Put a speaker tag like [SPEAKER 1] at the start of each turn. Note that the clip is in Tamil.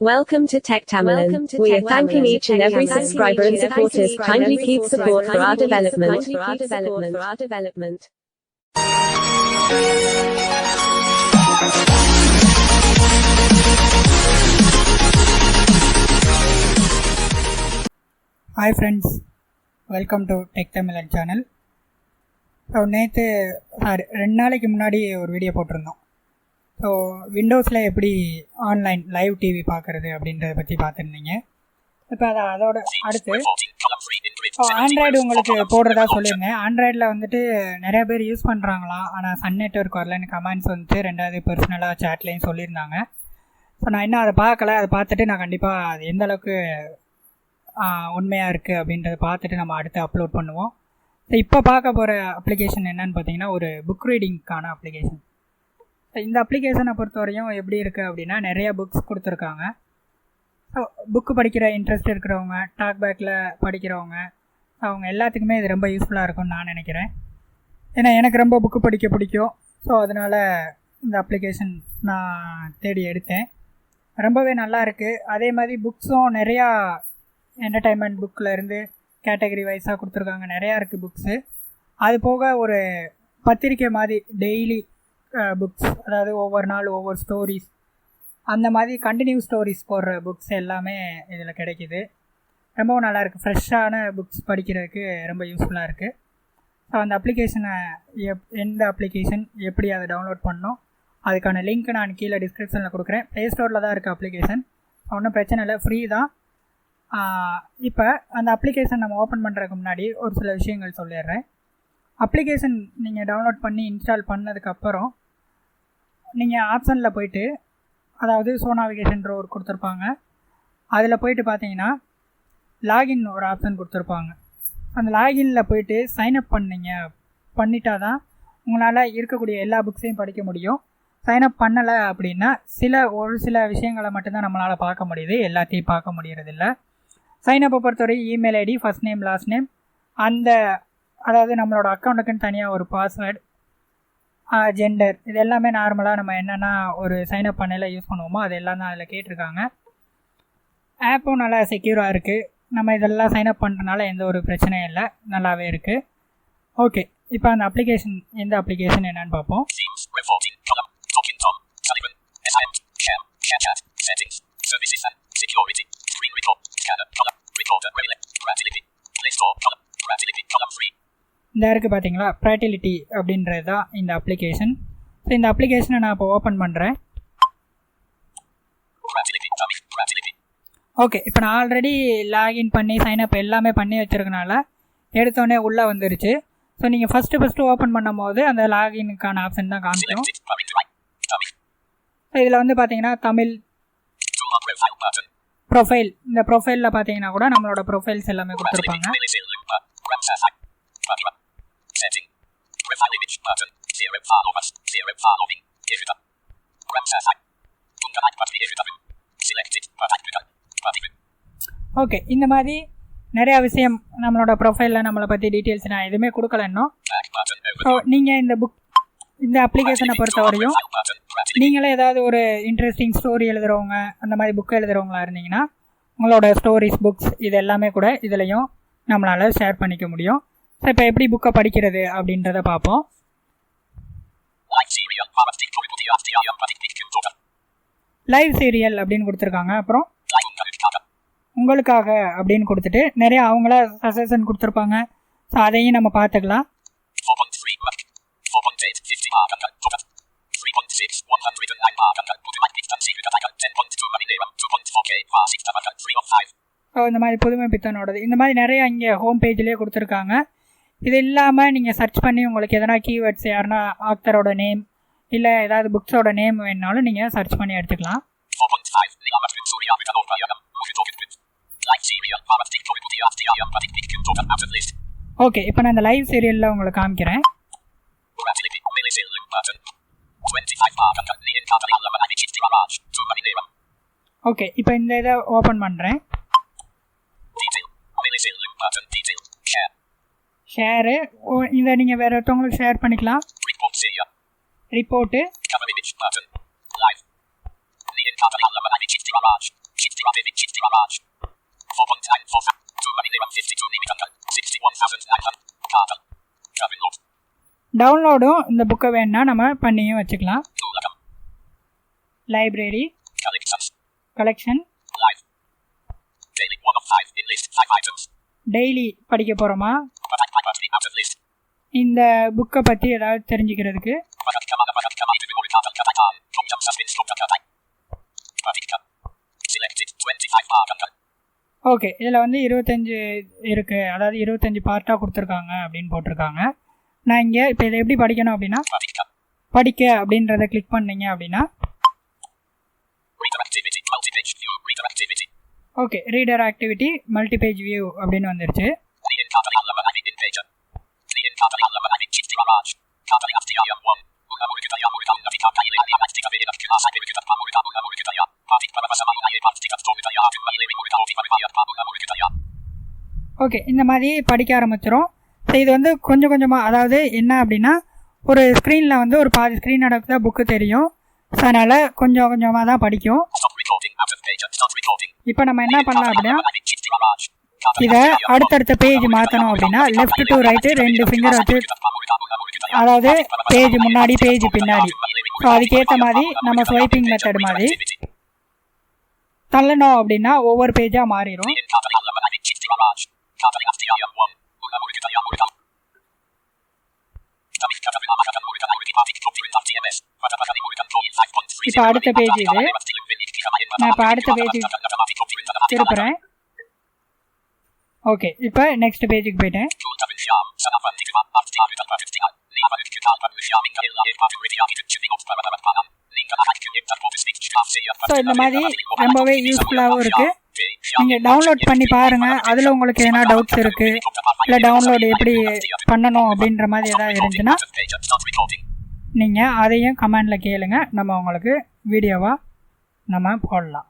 [SPEAKER 1] Welcome to Tech Tamilan.
[SPEAKER 2] Welcome to
[SPEAKER 1] We
[SPEAKER 2] Tech
[SPEAKER 1] are thanking each and every subscriber and supporters. Kindly keep support for our development.
[SPEAKER 2] for our development. For our development.
[SPEAKER 3] Hi friends welcome to tech Tamizhan channel so நேற்று சாரி ரெண்டு நாளைக்கு முன்னாடி ஒரு வீடியோ போட்டிருந்தோம் ஸோ விண்டோஸில் எப்படி ஆன்லைன் லைவ் டிவி பார்க்குறது அப்படின்றத பற்றி பார்த்துருந்தீங்க. இப்போ அதை அதோட அடுத்து ஸோ ஆண்ட்ராய்டு உங்களுக்கு போடுறதா சொல்லியிருந்தேன். ஆண்ட்ராய்டில் வந்துட்டு நிறைய பேர் யூஸ் பண்ணுறாங்களாம் ஆனால் சன் நெட்ஒர்க் வரலன்னு கமெண்ட்ஸ் வந்துட்டு ரெண்டாவது பர்சனலாக சேட்லேயும் சொல்லியிருந்தாங்க. ஸோ நான் இன்னும் அதை பார்க்கல. அதை பார்த்துட்டு நான் கண்டிப்பாக அது எந்த அளவுக்கு உண்மையாக இருக்குது அப்படின்றத பார்த்துட்டு நம்ம அடுத்து அப்லோட் பண்ணுவோம். ஸோ இப்போ பார்க்க போகிற அப்ளிகேஷன் என்னன்னு பார்த்தீங்கன்னா ஒரு புக் ரீடிங்க்கான அப்ளிகேஷன் இந்த அப்ளிகேஷனை பொறுத்தவரையும் எப்படி இருக்குது அப்படின்னா நிறைய புக்ஸ் கொடுத்துருக்காங்க. ஸோ புக்கு படிக்கிற இன்ட்ரெஸ்ட் இருக்கிறவங்க டாக் பேக்கில் படிக்கிறவங்க அவங்க எல்லாத்துக்குமே இது ரொம்ப யூஸ்ஃபுல்லாக இருக்கும்னு நான் நினைக்கிறேன். ஏன்னா எனக்கு ரொம்ப புக்கு படிக்க பிடிக்கும். ஸோ அதனால் இந்த அப்ளிகேஷன் நான் தேடி எடுத்தேன். ரொம்பவே நல்லா இருக்குது அதே மாதிரி புக்ஸும் நிறையா என்டர்டைன்மெண்ட் புக்கில் இருந்து கேட்டகரி வைஸாக கொடுத்துருக்காங்க. நிறையா இருக்குது புக்ஸு அது போக ஒரு பத்திரிக்கை மாதிரி டெய்லி புக்ஸ் அதாவது ஒவ்வொரு நாள் ஒவ்வொரு ஸ்டோரிஸ் அந்த மாதிரி கண்டினியூ ஸ்டோரிஸ் போடுற புக்ஸ் எல்லாமே இதில் கிடைக்கிது. ரொம்பவும் நல்லாயிருக்கு ஃப்ரெஷ்ஷான புக்ஸ் படிக்கிறதுக்கு ரொம்ப யூஸ்ஃபுல்லாக இருக்குது ஸோ அந்த அப்ளிகேஷனை எப் எந்த அப்ளிகேஷன் எப்படி அதை டவுன்லோட் பண்ணணும் அதுக்கான லிங்க் நான் கீழே டிஸ்கிரிப்ஷனில் கொடுக்குறேன். ப்ளே ஸ்டோரில் தான் இருக்குது அப்ளிகேஷன் ஒன்றும் பிரச்சனை இல்லை. ஃப்ரீ தான். இப்போ அந்த அப்ளிகேஷன் நம்ம ஓப்பன் பண்ணுறதுக்கு முன்னாடி ஒரு சில விஷயங்கள் சொல்லிடுறேன். அப்ளிகேஷன் நீங்கள் டவுன்லோட் பண்ணி இன்ஸ்டால் பண்ணதுக்கப்புறம் நீங்கள் ஆப்ஷனில் போயிட்டு அதாவது சோனாவிகேஷன்ற ஒரு கொடுத்துருப்பாங்க. அதில் போயிட்டு பார்த்தீங்கன்னா லாகின் ஒரு ஆப்ஷன் கொடுத்துருப்பாங்க. அந்த லாகினில் போயிட்டு சைன்அப் பண்ணீங்க பண்ணிட்டா தான் உங்களால் இருக்கக்கூடிய எல்லா புக்ஸையும் படிக்க முடியும். சைன்அப் பண்ணலை அப்படின்னா சில ஒரு சில விஷயங்களை மட்டும்தான் நம்மளால் பார்க்க முடியுது. எல்லாத்தையும் பார்க்க முடியறதில்ல. சைனப்பை பொறுத்தவரை email ID first name last name அந்த அதாவது நம்மளோட அக்கௌண்ட்டுக்குன்னு தனியாக ஒரு பாஸ்வேர்டு ஜெண்டர் இது எல்லாமே நார்மலாக நம்ம என்னென்னா ஒரு சைனப் பண்ணையில் யூஸ் பண்ணுவோமோ அது எல்லாம் தான் அதில் கேட்டிருக்காங்க ஆப்பும் நல்லா செக்யூராக இருக்குது நம்ம இதெல்லாம் சைனப் பண்ணுறதுனால எந்த ஒரு பிரச்சனையும் இல்லை நல்லாவே இருக்குது ஓகே இப்போ அந்த அப்ளிகேஷன் எந்த அப்ளிகேஷன் என்னன்னு பார்ப்போம்
[SPEAKER 4] security. Screen record. Scanner. Column. Recorder. Relay. Play Store. Column. Column 3.
[SPEAKER 3] இந்த இருக்குது பார்த்தீங்களா ப்ராட்டிலிட்டி அப்படின்றது தான் இந்த அப்ளிகேஷன் ஸோ இந்த அப்ளிகேஷனை நான் இப்போ ஓப்பன் பண்ணுறேன் ஓகே இப்போ நான் ஆல்ரெடி லாகின் பண்ணி சைன்அப் எல்லாமே பண்ணி வச்சுருக்கனால எடுத்தோடனே உள்ளே வந்துருச்சு. ஸோ நீங்கள் ஃபஸ்ட்டு ஃபஸ்ட்டு ஓப்பன் பண்ணும்போது அந்த லாகினுக்கான ஆப்ஷன் தான் காமிக்கும். ஸோ இதில் வந்து பார்த்தீங்கன்னா தமிழ் ப்ரொஃபைல் இந்த ப்ரொஃபைலில் பார்த்தீங்கன்னா கூட நம்மளோட ப்ரொஃபைல்ஸ் எல்லாமே கொடுத்துருப்பாங்க.
[SPEAKER 4] Setting. Profile image button. Zero followers. Zero following. Editor. Ramsas. Ungarak Button. Editor. Selected. Button. Button.
[SPEAKER 3] Okay இந்த மாதிரி நிறையா விஷயம் நம்மளோட ப்ரொஃபைலில் நம்மளை பற்றி டீட்டெயில்ஸ் நான் எதுவுமே கொடுக்கல இன்னும். ஸோ. நீங்கள் இந்த புக் இந்த அப்ளிகேஷனை பொறுத்த வரையும். நீங்களே ஏதாவது ஒரு இன்ட்ரெஸ்டிங் ஸ்டோரி எழுதுகிறவங்க அந்த மாதிரி புக் எழுதுகிறவங்களா இருந்தீங்கன்னா உங்களோட ஸ்டோரிஸ் புக்ஸ் இது எல்லாமே கூட இதுலேயும் நம்மளால் ஷேர் பண்ணிக்க முடியும் இப்போ எப்படி புக்கை படிக்கிறது அப்படின்றத பார்ப்போம். லைவ் சீரியல் அப்படின்னு கொடுத்துருக்காங்க. அப்புறம் உங்களுக்காக அப்படின்னு கொடுத்துட்டு நிறைய அவங்கள சஜஷன் கொடுத்துருப்பாங்க. ஸோ அதையும் நம்ம பார்த்துக்கலாம். ஸோ இந்த மாதிரி புதுமை பித்தனோடது. இந்த மாதிரி நிறைய இங்கே ஹோம் பேஜ்லேயே கொடுத்துருக்காங்க. இது இல்லாமல் நீங்கள் சர்ச் பண்ணி உங்களுக்கு எதனா கீவேர்ட்ஸ் யாருன்னா ஆக்டரோட நேம் இல்லை ஏதாவது புக்ஸோட நேம் வேணுனாலும் நீங்கள் சர்ச் பண்ணி எடுத்துக்கலாம்
[SPEAKER 4] 4.5 Niyamatrin Surya Vikanopayam. Mujitokit. Light serial parastic Corributi FTI Button. Big computer out of list.
[SPEAKER 3] Okay இப்போ நான் இந்த லைவ் சீரியலில் உங்களுக்கு காமிக்கிறேன்
[SPEAKER 4] Creativity. Millisil loop button. 25 mark and Nian Katari Alamanani Chitti Raj. 2 maninerum.
[SPEAKER 3] Okay இப்போ இந்த இதை ஓப்பன் பண்ணுறேன் ஷேரு இதை நீங்கள் வேற ஒருத்தவங்களுக்கு ஷேர் பண்ணிக்கலாம். ரிப்போர்ட்டு டவுன்லோடும் இந்த புக்கை வேணுன்னா நம்ம பண்ணியும் வச்சுக்கலாம். லைப்ரரி கலெக்ஷன் டெய்லி படிக்க போகிறோமா இந்த புக்கை பற்றி ஏதாவது தெரிஞ்சுக்கிறதுக்கு. ஓகே இதில் வந்து இருபத்தஞ்சு இருக்குது அதாவது இருபத்தஞ்சு பார்ட்டாக கொடுத்துருக்காங்க அப்படின்னு போட்டிருக்காங்க. நான் இங்கே இப்போ இதை எப்படி படிக்கணும் அப்படின்னா படிக்க அப்படின்றத கிளிக் பண்ணீங்க அப்படின்னா okay reader activity multi page view அப்படின்னு வந்துருச்சு. ஓகே இந்த மாதிரி படிக்க ஆரம்பிச்சிடும் ஸோ இது வந்து கொஞ்சம் கொஞ்சமாக அதாவது என்ன அப்படின்னா ஒரு ஸ்க்ரீனில் வந்து ஒரு பாதி ஸ்க்ரீன் நடக்குதா புக்கு தெரியும். ஸோ அதனால் கொஞ்சம் கொஞ்சமாக தான் படிக்கும். இப்போ நம்ம என்ன பண்ணலாம் அப்படின்னா இதை அடுத்தடுத்த பேஜ் மாற்றணும் அப்படின்னா லெஃப்ட் டு ரைட்டு ரெண்டு ஃபிங்கர் வச்சு அதாவது பேஜ் முன்னாடி பேஜ் பின்னாடி. ஸோ அதுக்கேற்ற மாதிரி நம்ம ஸ்வைப்பிங் மெத்தட் மாதிரி தள்ளணும் அப்படின்னா ஒவ்வொரு பேஜாக மாறிடும்
[SPEAKER 4] இப்போ அடுத்த பேஜ் இது.
[SPEAKER 3] நான் இப்போ அடுத்த பேஜ் திருப்புறேன். ஓகே இப்போ நெக்ஸ்ட் பேஜுக்கு போயிட்டேன்.
[SPEAKER 4] ஸோ இந்த மாதிரி ரொம்பவே யூஸ்ஃபுல்லாகவும் இருக்குது
[SPEAKER 3] நீங்கள் டவுன்லோட் பண்ணி பாருங்கள் அதில் உங்களுக்கு எதனா டவுட்ஸ் இருக்குது இல்லை டவுன்லோட் எப்படி பண்ணணும் அப்படின்ற மாதிரி எதாவது இருந்துச்சுன்னா நீங்கள் அதையும் கமெண்டில் கேளுங்க. நம்ம உங்களுக்கு வீடியோவாக நம்ம போடலாம்.